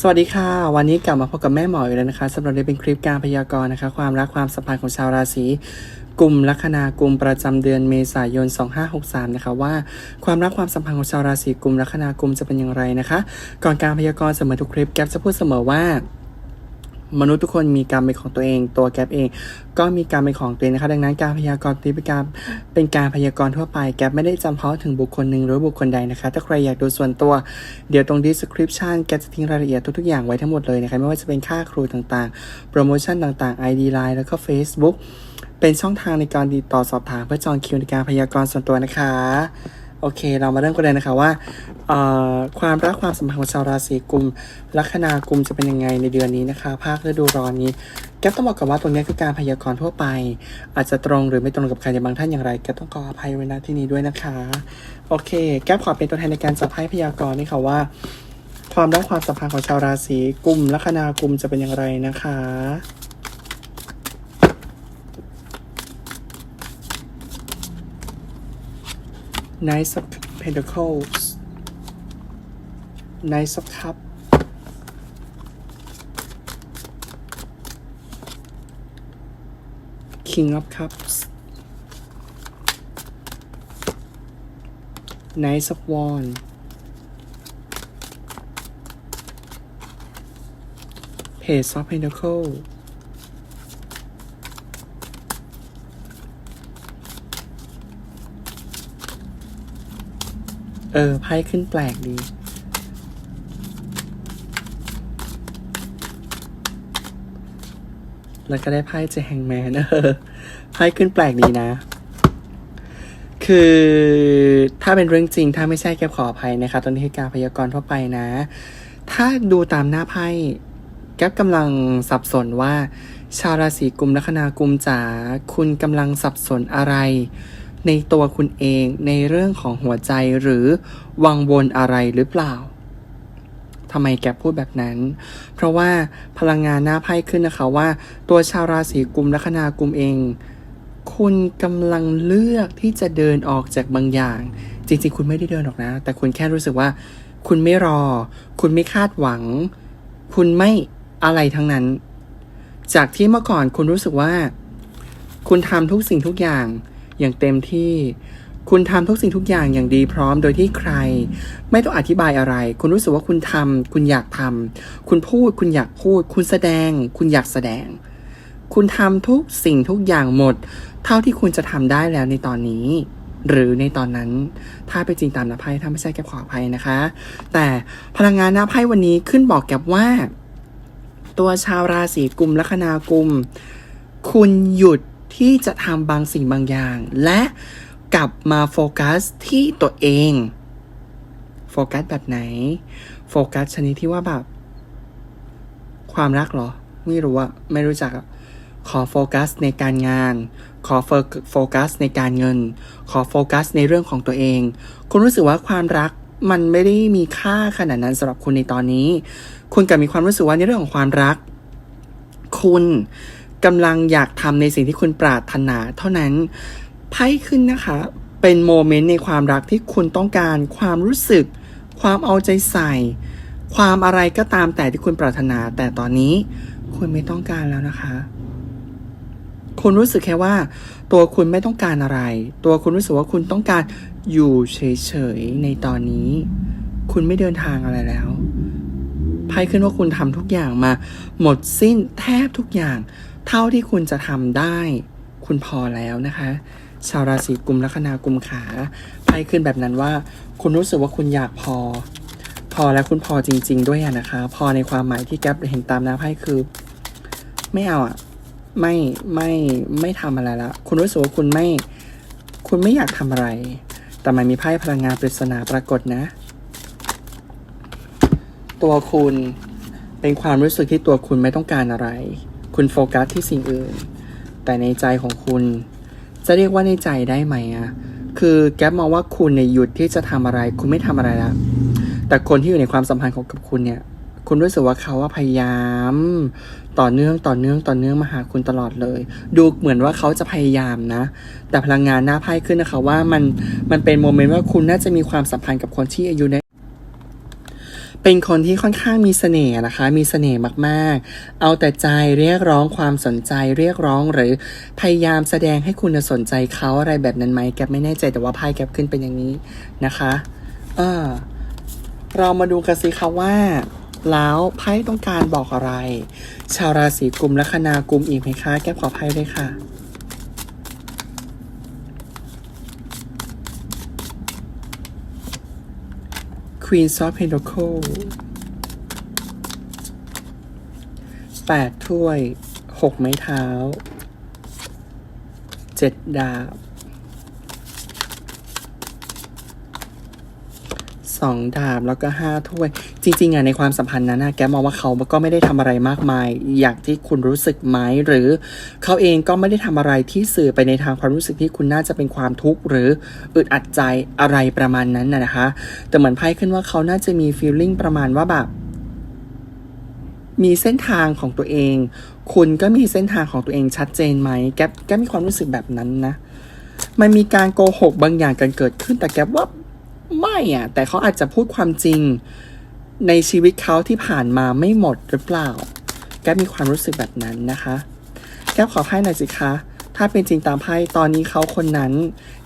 สวัสดีค่ะ วันนี้กลับมาพบกับแม่หมออีกแล้วนะคะสำหรับในเป็นคลิปการพยากรณ์นะคะ ความรักความสัมพันธ์ของชาวราศีกลุ่มลัคนากลุ่มประจำเดือนเมษายน 2563 นะคะว่าความรักความสัมพันธ์ของชาวราศีกลุ่มลัคนากลุ่มจะเป็นอย่างไรนะคะ ก่อนการพยากรณ์เสมอทุกคลิปแก๊ปจะพูดเสมอว่า มนุษย์ทุกคนมีกรรมเป็นของตัวเอง ตัวแก๊ปเอง ก็มีกรรมเป็นของตัวเองนะคะ ดังนั้นการพยากรณ์นี้เป็นการเป็นการพยากรณ์ทั่วไป แก๊ปไม่ได้จำเพาะถึงบุคคลหนึ่งหรือบุคคลใดนะคะ ถ้าใครอยากดูส่วนตัว เดี๋ยวตรง description แกปจะทิ้งรายละเอียดทุกๆอย่างไว้ทั้งหมดเลยนะคะ ไม่ว่าจะเป็นค่าครูต่างๆ โปรโมชั่นต่างๆ ID Line แล้วก็ Facebook เป็นช่องทางในการติดต่อสอบถามเพื่อจองคิวในการพยากรณ์ส่วนตัวนะคะ โอเค เรามาเริ่มกันเลยนะคะว่าความรักความสัมพันธ์ของชาวราศีกุมลัคนากุมจะเป็นยังไงในเดือนนี้นะคะ ภาคฤดูร้อนนี้แก๊ปต้องบอกกับว่าตรงนี้คือการพยากรณ์ทั่วไป อาจจะตรงหรือไม่ตรงกับใครในบางท่านอย่างไรแก๊ปต้องขออภัยไว้ณที่นี้ด้วยนะคะ โอเค แก๊ปขอเป็นตัวแทนในการจับไพ่พยากรณ์นี่ค่ะว่า ความรักความสัมพันธ์ของชาวราศีกุมลัคนากุมจะเป็นอย่างไรนะคะ Knight of Pentacles Knight of Cup King of Cups Knight of Wands Page of Pentacles เออไพ่ขึ้นแปลกดี แล้วก็ได้ไพ่เจแฮงแมนเออไพ่ขึ้นแปลกดีนะ คือถ้าเป็นเรื่องจริง ถ้าไม่ใช่แกขออภัยนะคะ ตอนนี้คือการพยากรณ์ทั่วไปนะ ถ้าดูตามหน้าไพ่แก๊ปกำลังสับสนว่า ชาวราศีกุมลัคนากุมจ๋าคุณกำลังสับสนอะไร ในตัวคุณเองในเรื่องของหัวใจหรือวังวนอะไรหรือเปล่าทำไมแกพูดแบบนั้น เพราะว่าพลังงานหน้าไพ่ขึ้นนะคะว่า ตัวชาวราศีกุมลัคนากุมเอง คุณกำลังเลือกที่จะเดินออกจากบางอย่าง จริง ๆ คุณไม่ได้เดินออกนะ แต่คุณแค่รู้สึกว่า คุณไม่รอ คุณไม่คาดหวัง คุณไม่อะไรทั้งนั้น จากที่เมื่อก่อนคุณรู้สึกว่า คุณทำทุกสิ่งทุกอย่าง อย่างเต็มที่ คุณทำทุกสิ่งทุกอย่างอย่างดีพร้อมโดยที่ใคร ไม่ต้องอธิบายอะไร คุณรู้สึกว่าคุณทำคุณอยากทำคุณพูด คุณอยากพูด คุณแสดง คุณอยากแสดง คุณทำทุกสิ่งทุกอย่างหมด เท่าที่คุณจะทำได้แล้วในตอนนี้หรือในตอนนั้นถ้าไปนจริงตามหน้าไพ่ถ้าไม่ใช่แกขออภัยนะคะ แต่พลังงานหน้าไพ่วันนี้ขึ้นบอกแกว่า ตัวชาวราศีกุมลัคนากุม คุณหยุด ที่จะทำบางสิ่งบางอย่าง และกลับมาโฟกัสที่ตัวเอง โฟกัสแบบไหน โฟกัสชนิดที่ว่าแบบ ความรักเหรอ ไม่รู้อะไม่รู้จักอะขอโฟกัสในการงาน ขอโฟโฟกัสในการเงิน ขอโฟกัสในเรื่องของตัวเอง คุณรู้สึกว่าความรักมันไม่ได้มีค่าขนาดนั้นสำหรับคุณในตอนนี้ คุณกลับมีความรู้สึกว่าในเรื่องของความรัก คุณ กำลังอยากทำในสิ่งที่คุณปรารถนาเท่านั้นไพ่ขึ้นนะคะ เป็นโมเมนต์ในความรักที่คุณต้องการความรู้สึก ความเอาใจใส่ ความอะไรก็ตามแต่ที่คุณปรารถนา แต่ตอนนี้คุณไม่ต้องการแล้วนะคะคุณรู้สึกแค่ว่า ตัวคุณไม่ต้องการอะไร ตัวคุณรู้สึกว่าคุณต้องการอยู่เฉยๆในตอนนี้ คุณไม่เดินทางอะไรแล้วไพ่ขึ้นว่าคุณทำทุกอย่างมา หมดสิ้นแทบทุกอย่าง เท่าที่คุณจะทำได้ คุณพอแล้วนะคะ ชาวราศีกุมลัคนากุมขาไพ่ขึ้นแบบนั้นว่า คุณรู้สึกว่าคุณอยากพอ พอแล้วคุณพอจริง ๆ ด้วยนะคะ พอในความหมายที่แก๊ปเห็นตามหน้าไพ่คือ ไม่เอาอะไม่ไม่ไม่ทำอะไรละคุณรู้สึกว่าคุณไม่ คุณไม่อยากทำอะไร แต่มันมีไพ่พลังงานปริศนาปรากฏนะ ตัวคุณเป็นความรู้สึกที่ตัวคุณไม่ต้องการอะไร คุณโฟกัสที่สิ่งอื่น แต่ในใจของคุณ จะเรียกว่าในใจได้ไหมอะคือแก๊ปมองว่าคุณเนี่ยหยุดที่จะทำอะไร คุณไม่ทำอะไรแล้วแต่คนที่อยู่ในความสัมพันธ์ของกับคุณเนี่ย คุณรู้สึกว่าเขาว่าพยายาม ต่อเนื่องต่อเนื่องต่อเนื่องมาหาคุณตลอดเลย ดูเหมือนว่าเขาจะพยายามนะ แต่พลังงานหน้าไพ่ขึ้นนะคะว่ามันมันเป็นโมเมนต์ว่าคุณน่าจะมีความสัมพันธ์กับคนที่อายุใน เป็นคนที่ค่อนข้างมีเสน่ห์นะคะ มีเสน่ห์มากๆ เอาแต่ใจเรียกร้องความสนใจเรียกร้องหรือพยายามแสดงให้คุณสนใจเขาอะไรแบบนั้นไหมแกไม่แน่ใจแต่ว่าไพ่แกขึ้นเป็นอย่างนี้นะคะเออเรามาดูกันสิคะว่าแล้วไพ่ต้องการบอกอะไร ชาวราศีกุมละคณากุมอีกไหมคะ แก๊ปขอไพ่ด้วยค่ะ Queen of Pentacles แปดถ้วยหกไม้เท้าเจ็ดดาบ สองดาบแล้วก็ห้าถ้วย จริงๆอะในความสัมพันธ์นั้นนะแกมองว่าเขาก็ไม่ได้ทำอะไรมากมาย อย่างที่คุณรู้สึกไหมหรือ เขาเองก็ไม่ได้ทำอะไรที่สื่อไปในทางความรู้สึกที่คุณน่าจะเป็นความทุกข์หรืออึดอัดใจอะไรประมาณนั้นนะนะคะ แต่เหมือนไพ่ขึ้นว่าเขาน่าจะมี feeling ประมาณว่าแบบมีเส้นทางของตัวเอง คุณก็มีเส้นทางของตัวเองชัดเจนไหม แกแกมีความรู้สึกแบบนั้นนะ มันมีการโกหกบางอย่างกันเกิดขึ้นแต่แกว่า ไม่อะแต่เขาอาจจะพูดความจริงในชีวิตเขาที่ผ่านมาไม่หมดหรือเปล่า แกมีความรู้สึกแบบนั้นนะคะ แกขอไพ่หน่อยสิคะถ้าเป็นจริงตามไพ่ตอนนี้เขาคนนั้น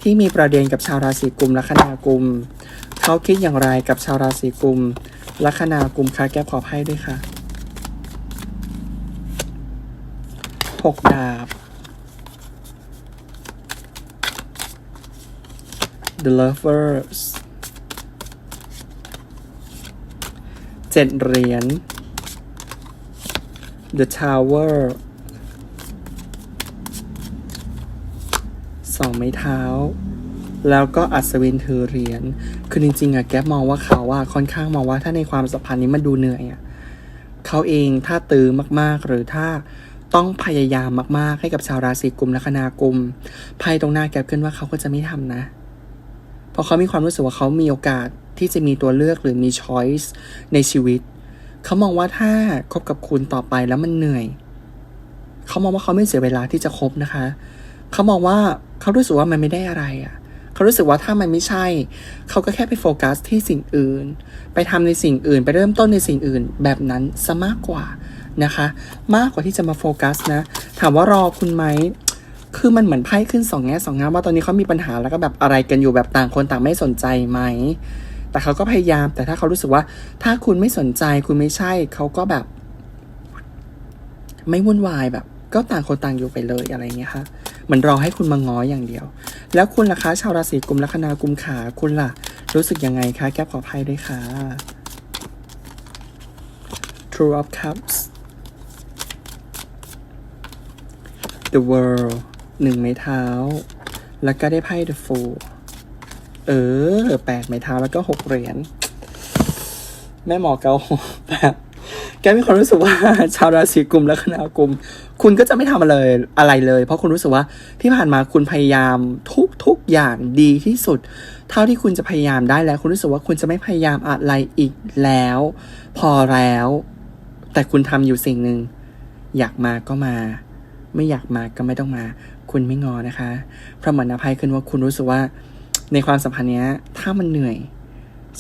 ที่มีประเด็นกับชาวราศีกุมละคณากุมเขาคิดอย่างไรกับชาวราศีกุมละคณากุมคะแกขอไพ่ด้วยค่ะหกดาบ The Lovers เจ็ดเหรียญ The Tower สองไม้เท้า แล้วก็อัศวินถือเหรียญ คือจริงๆอะแก๊ปมองว่าเขาอะค่อนข้างมองว่าถ้าในความสัมพันธ์นี้มันดูเหนื่อยอะเขาเองถ้าตื้อมากๆ หรือถ้าต้องพยายามมากๆ ให้กับชาวราศีกุมและคณากุมไพ่ตรงหน้าแก๊ปขึ้นว่าเขาก็จะไม่ทำนะ เพราะเขามีความรู้สึกว่าเขามีโอกาสที่จะมีตัวเลือกหรือมีช้อยส์ในชีวิต เขามองว่าถ้าคบกับคุณต่อไปแล้วมันเหนื่อย เขามองว่าเขาไม่เสียเวลาที่จะคบนะคะ เขามองว่าเขารู้สึกว่ามันไม่ได้อะไรอะ่ะ เขารู้สึกว่าถ้ามันไม่ใช่ เขาก็แค่ไปโฟกัสที่สิ่งอื่น ไปทำในสิ่งอื่น ไปเริ่มต้นในสิ่งอื่น แบบนั้นซะมากกว่านะคะ มากกว่าที่จะมาโฟกัสนะ ถามว่ารอคุณไหม คือมันเหมือนไพ่ขึ้นสองแง่สองงามว่าตอนนี้เขามีปัญหาแล้วก็แบบอะไรกันอยู่แบบต่างคนต่างไม่สนใจไหม แต่เขาก็พยายาม แต่ถ้าเขารู้สึกว่า ถ้าคุณไม่สนใจคุณไม่ใช่ เขาก็แบบ ไม่วุ่นวายแบบ ก็ต่างคนต่างอยู่ไปเลยอะไรเงี้ยค่ะเหมันรอให้คุณมาง้ออย่างเดียว แล้วคุณล่ะคะชาวราศีกุมลัคนากุมขาคุณล่ะ รู้สึกยังไงคะแก้ขออภัยด้วยค่ะ True of Cups The World หนึ่งไม้เท้า แล้วก็ได้ไพ่ The Fool เออแปดไม้เท้าแล้วก็หกเหรียญแม่หมอเกาแบบแกมีความรู้สึกว่าชาวราศีกุมและคณากุม คุณก็จะไม่ทำอะไรอะไรเลย เพราะคุณรู้สึกว่าที่ผ่านมาคุณพยายามทุกทุกอย่างดีที่สุด เท่าที่คุณจะพยายามได้แล้ว คุณรู้สึกว่าคุณจะไม่พยายามอะไรอีกแล้ว พอแล้ว แต่คุณทำอยู่สิ่งหนึ่งอยากมาก็มา ไม่อยากมาก็ไม่ต้องมา คุณไม่งอนะคะ เพราะเหมือนอภัยขึ้นว่าคุณรู้สึกว่า ในความสัมพันธ์เนี้ย ถ้ามันเหนื่อย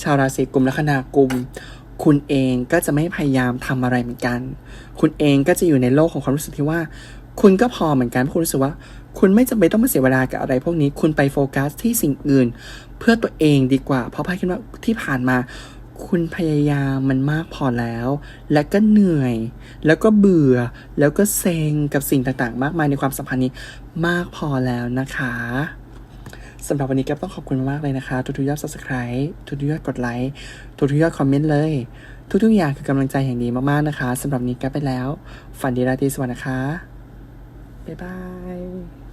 ชาวราศีกุมและคณากุม คุณเองก็จะไม่พยายามทำอะไรเหมือนกัน คุณเองก็จะอยู่ในโลกของความรู้สึกที่ว่า คุณก็พอเหมือนกันเพราะคุณรู้สึกว่า คุณไม่จำเป็นต้องมาเสียเวลากับอะไร พวกนี้คุณไปโฟกัสที่สิ่งอื่น เพื่อตัวเองดีกว่า เพราะพายคิดว่าที่ผ่านมา คุณพยายามมันมากพอแล้ว และก็เหนื่อย แล้วก็เบื่อ แล้วก็เซ็งกับสิ่งต่างๆ มากมายในความสัมพันธ์นี้มากพอแล้วนะคะสำหรับวันนี้แก็ต้องขอบคุณมากเลยนะคะ ทุกๆยอด subscribe ทุกๆยอดกดไลค์ ทุกๆยอดคอมเมนต์เลย ทุกๆอย่างคือกำลังใจอย่างดีมากๆนะคะสำหรับนี้แก็ไปแล้ว ฝันดีราตรีสวัสดิ์นะคะ บ๊ายบาย